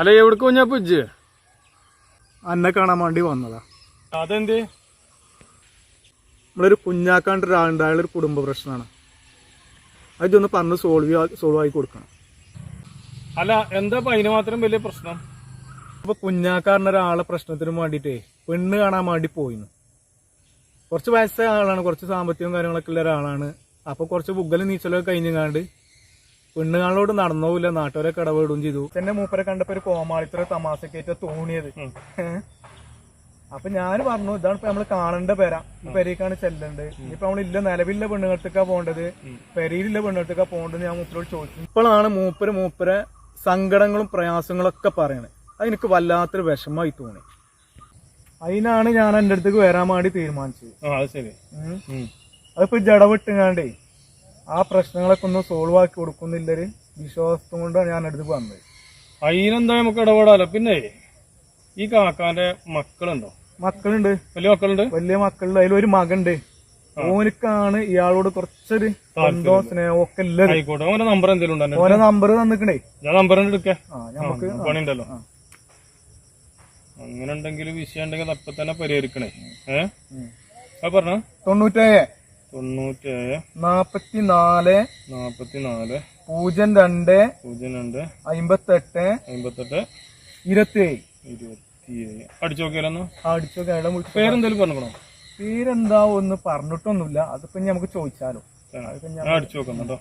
അല്ല എവിടേക്ക് കുഞ്ഞാ പുജ് അന്നെ കാണാൻ വേണ്ടി വന്നതാ. അതെന്തേ? നമ്മളൊരു കുഞ്ഞാക്കാണ്ട് ഒരാളുണ്ട് ഒരു കുടുംബ പ്രശ്നമാണ് അതൊന്ന് പറഞ്ഞ് സോൾവ് സോൾവ് ആയി കൊടുക്കണം. അല്ല എന്താ അതിന് മാത്രം വലിയ പ്രശ്നം? അപ്പൊ കുഞ്ഞാക്കാരന്റെ ഒരാളെ പ്രശ്നത്തിന് വേണ്ടിയിട്ടേ പെണ്ണ് കാണാൻ വേണ്ടി പോയിന്ന്. കുറച്ച് വയസ്സായ ആളാണ് കുറച്ച് സാമ്പത്തികവും കാര്യങ്ങളൊക്കെ ഉള്ള ഒരാളാണ്. അപ്പൊ കുറച്ച് പുഗ്ഗലും നീച്ചലൊക്കെ കഴിഞ്ഞങ്ങാണ്ട് പെണ്ണുങ്ങളോട് നടന്നോവില്ല നാട്ടുകാരെ കടവിടുകയും ചെയ്തു. എന്നെ മൂപ്പരെ കണ്ടപ്പോ ഒരു കോമാളിത്ര തമാശക്കേറ്റ തോന്നിയത്? അപ്പൊ ഞാൻ പറഞ്ഞു ഇതാണ് ഇപ്പൊ നമ്മൾ കാണേണ്ട പേര. ഈ പെരേക്കാണ് ചെല്ലേണ്ടത്. ഇപ്പൊ നമ്മളില്ല നിലവില്ല പെണ്ണുങ്ങൾക്കൊക്കെ പോകേണ്ടത് പെരയിലുള്ള പെണ്ണുങ്ങൾക്കൊക്കെ പോകേണ്ടത് ഞാൻ മൂപ്പരോട് ചോദിച്ചു. ഇപ്പോഴാണ് മൂപ്പര് മൂപ്പരെ സങ്കടങ്ങളും പ്രയാസങ്ങളും ഒക്കെ പറയണത് അതെനിക്ക് വല്ലാത്തൊരു വിഷമമായി തോന്നി. അതിനാണ് ഞാൻ എന്റെ അടുത്തേക്ക് വരാൻ വേണ്ടി തീരുമാനിച്ചത്. അത് ശരി. അതിപ്പോ ജടവിട്ടുങ്ങാണ്ടേ ആ പ്രശ്നങ്ങളൊക്കെ ഒന്ന് സോൾവ് ആക്കി കൊടുക്കുന്നില്ലൊരു വിശ്വാസം കൊണ്ടാണ് ഞാൻ അടുത്ത് വന്നത്. അതിനെന്താ നമുക്ക് ഇടപെടാലോ? പിന്നെ ഈ കാക്കാന്റെ മക്കളുണ്ടോ? മക്കളുണ്ട്. വലിയ മക്കളുണ്ട്? വലിയ മക്കളുണ്ട്. അതിൽ ഒരു മകണ്ട് ഓനിക്കാണ് ഇയാളോട് കുറച്ചൊരു ബന്ധവും സ്നേഹം ഒക്കെ ആയിക്കോട്ടെ. അവന്റെ നമ്പർ എന്തെങ്കിലും ഓരോ നമ്പർ തന്നിക്കണേ. ഞാൻ നമ്പർ എടുക്കേ. നമുക്ക് പണിയുണ്ടല്ലോ. അങ്ങനെ ഉണ്ടെങ്കിൽ വിഷയം ഉണ്ടെങ്കിൽ അപ്പൊ തന്നെ പരിഹരിക്കണേ. ഏഹ് പറഞ്ഞ? തൊണ്ണൂറ്റേഴ്. തൊണ്ണൂറ്റേഴ് നാപ്പത്തി നാല് നാപ്പത്തി നാല് പൂജ്യം രണ്ട്. പൂജ്യം രണ്ട്. അമ്പത്തെട്ട് അമ്പത്തെട്ട് ഇരുപത്തി ഏഴ് ഇരുപത്തിയേഴ്. അടിച്ചു നോക്കിയാലോ അടിച്ചു വിളിച്ചു പേരെന്തേലും പറഞ്ഞോ പേരെന്താ ഒന്ന് പറഞ്ഞിട്ടൊന്നുമില്ല. അതിപ്പോ നമുക്ക് ചോദിച്ചാലോ. അടിച്ചു നോക്കുന്നുണ്ടോ